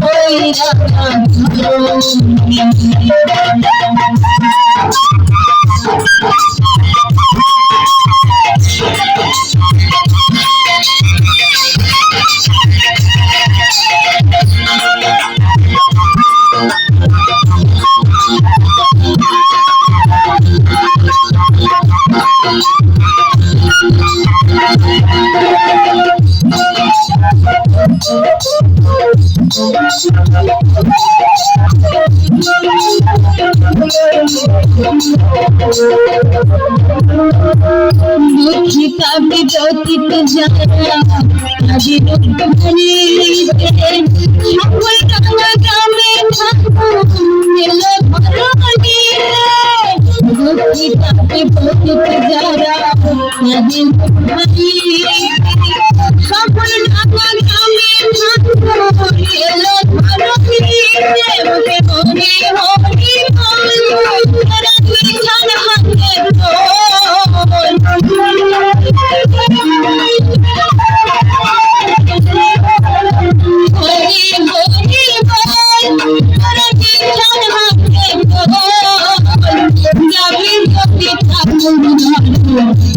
Thank you. দুঃখিত আমি যতীত আজি দুঃখিত আমি পতিত যারা আজি